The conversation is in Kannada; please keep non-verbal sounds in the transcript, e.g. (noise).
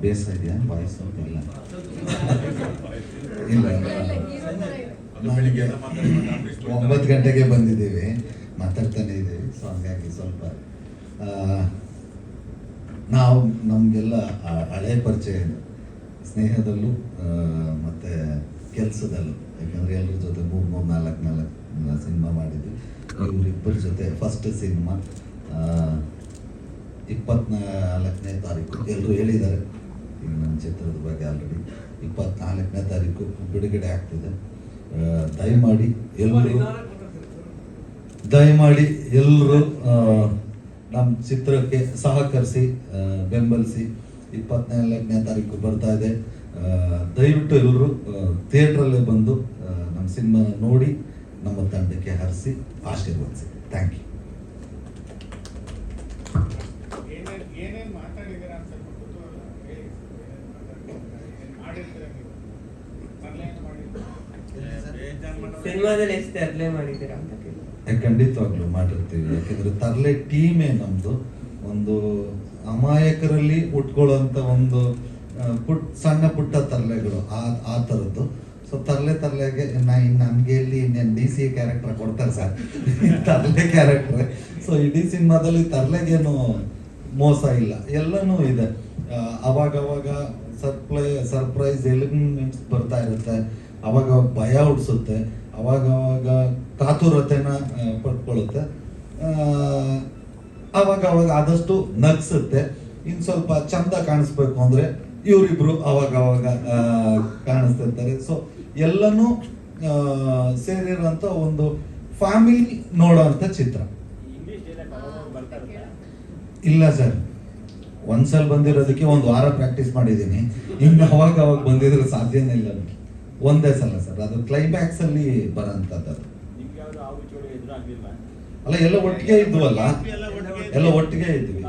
ಬೇಸ ಇದೆಯಾ? ವಾಯ್ಸ್ ಇಲ್ಲ. ಇಲ್ಲ ಒಂಬತ್ತು ಗಂಟೆಗೆ ಬಂದಿದ್ದೀವಿ. ಮಾತಾಡ್ತಾನೆ ಇದ್ದೀವಿ. ಸೊ ಹಂಗಾಗಿ ಸ್ವಲ್ಪ ಆ, ನಾವು ನಮಗೆಲ್ಲ ಹಳೆ ಪರಿಚಯ ಸ್ನೇಹದಲ್ಲೂ ಆ, ಮತ್ತೆ ಕೆಲಸದಲ್ಲೂ. ಯಾಕಂದ್ರೆ ಎಲ್ಲರ ಜೊತೆ ಮೂರು ಮೂರು ನಾಲ್ಕು ನಾಲ್ಕು ಸಿನಿಮಾ ಮಾಡಿದ್ವಿ. ಇವರಿಬ್ಬರ ಜೊತೆ ಫಸ್ಟ್ ಸಿನಿಮಾ ಇಪ್ಪತ್ನಾಲ್ಕನೇ ತಾರೀಕು. ಎಲ್ಲರೂ ಹೇಳಿದ್ದಾರೆ. ಚಿತ್ರದ ಬಗ್ಗೆ ಆಲ್ರೆಡಿ ಇಪ್ಪತ್ನಾಲ್ಕನೇ ತಾರೀಕು ಬಿಡುಗಡೆ ಆಗ್ತಿದೆ. ದಯಮಾಡಿ ಎಲ್ಲರೂ ದಯಮಾಡಿ ಎಲ್ಲರೂ ನಮ್ಮ ಚಿತ್ರಕ್ಕೆ ಸಹಕರಿಸಿ ಬೆಂಬಲಿಸಿ ಇಪ್ಪತ್ನಾಲ್ಕನೇ ತಾರೀಕು ಬರ್ತಾ ಇದೆ. ದಯವಿಟ್ಟು ಎಲ್ಲರೂ ಥಿಯೇಟ್ರಲ್ಲೇ ಬಂದು ನಮ್ಮ ಸಿನಿಮಾ ನೋಡಿ ನಮ್ಮ ತಂಡಕ್ಕೆ ಹರಿಸಿ ಆಶೀರ್ವದಿಸಿ. ಥ್ಯಾಂಕ್ ಯು ಏನೇನು ಮಾತಾಡಿದ್ದೀರಾ ಅಂತ ಸ್ವಲ್ಪ ಕುತೂಹಲ ಹೇಳಿ ಏನೇನ್ ಮಾತಾಡಿದ್ದೀರಾ ಏನೇನ್ ಮಾಡಿರ್ತೀರಾ ನೀವು ತರ್ಲೇನು ಮಾಡಿದ್ದೀರಾ ಬೇಜಾನ್ ಮಾಡೋದು. ಸಿನಿಮಾದಲ್ಲಿ ಎಷ್ಟು ತರಲೆ ಮಾಡಿದ್ದೀರಾ ಅಂತ ಖಂಡಿತವಾಗ್ಲೂ ಮಾಡಿರ್ತೀವಿ. ಯಾಕೆಂದ್ರೆ ತರಲೆ ಟೀಮೇ ನಮ್ದು. ಒಂದು ಅಮಾಯಕರಲ್ಲಿ ಉಟ್ಕೊಳ್ಳುವಂತ ಒಂದು ಪುಟ್, ಸಣ್ಣ ಪುಟ್ಟ ತರಲೆಗಳು ಆ ಆ ಥರದ್ದು ಸೊ ತರಲೆ ತರಲೆಗೆ ನಾ ಇನ್ನು ನಮ್ಗೆ ಇಲ್ಲಿ ಇನ್ನೇನು ಡಿ ಸಿ ಕ್ಯಾರೆಕ್ಟರ್ ಕೊಡ್ತಾರೆ ಸರ್. (laughs) ತರಲೆ ಕ್ಯಾರೆಕ್ಟರ್ ಸೊ ಇಡೀ ಸಿನಿಮಾದಲ್ಲಿ ತರಲೆಗೇನು ಮೋಸ ಇಲ್ಲ. ಎಲ್ಲನೂ ಇದೆ. ಅವಾಗವಾಗ ಸರ್ಪ್ರೈ ಸರ್ಪ್ರೈಸ್ ಎಲಿಮೆಂಟ್ಸ್ ಬರ್ತಾ ಇರುತ್ತೆ. ಅವಾಗ ಭಯ ಹುಡ್ಸುತ್ತೆ ಅವಾಗ ಅವಾಗ ಕಾತುರತೆನ ಪಟ್ಕೊಳ್ಳುತ್ತೆ ಪಡ್ಕೊಳ್ಳುತ್ತೆ ಅವಾಗ ಅವಾಗ ಆದಷ್ಟು ನಗ್ಸುತ್ತೆ. ಇನ್ ಸ್ವಲ್ಪ ಚಂದ ಕಾಣಿಸ್ಬೇಕು ಅಂದ್ರೆ ಇವರಿಬ್ರು ಅವಾಗ ಅವಾಗ ಕಾಣಿಸ್ತಿರ್ತಾರೆ. ಸೊ ಎಲ್ಲನೂ ಸೇರಿರೋಂಥ ಒಂದು ಫ್ಯಾಮಿಲಿ ನೋಡೋಂಥ ಚಿತ್ರ. ಇಲ್ಲ ಸರ್. ಒಂದ್ಸಲ ಬಂದಿರೋದಕ್ಕೆ ಒಂದು ವಾರ ಪ್ರಾಕ್ಟೀಸ್ ಮಾಡಿದ್ದೀನಿ. ಇನ್ನು ಅವಾಗ ಅವಾಗ ಬಂದಿದ್ರೆ ಸಾಧ್ಯನೇ ಇಲ್ಲ ಒಂದೇ ಸಲ ಸರ್ ಅದು ಕ್ಲೈಮ್ಯಾಕ್ಸ್ ಅಲ್ಲಿ ಬರೋಂಥದ್ದು ಅಲ್ಲ ಎಲ್ಲ ಒಟ್ಟಿಗೆ ಇದ್ವಲ್ಲ? ಎಲ್ಲ ಒಟ್ಟಿಗೆ ಎಲ್ಲ ಒಟ್ಟಿಗೆ ಇದ್ವಿ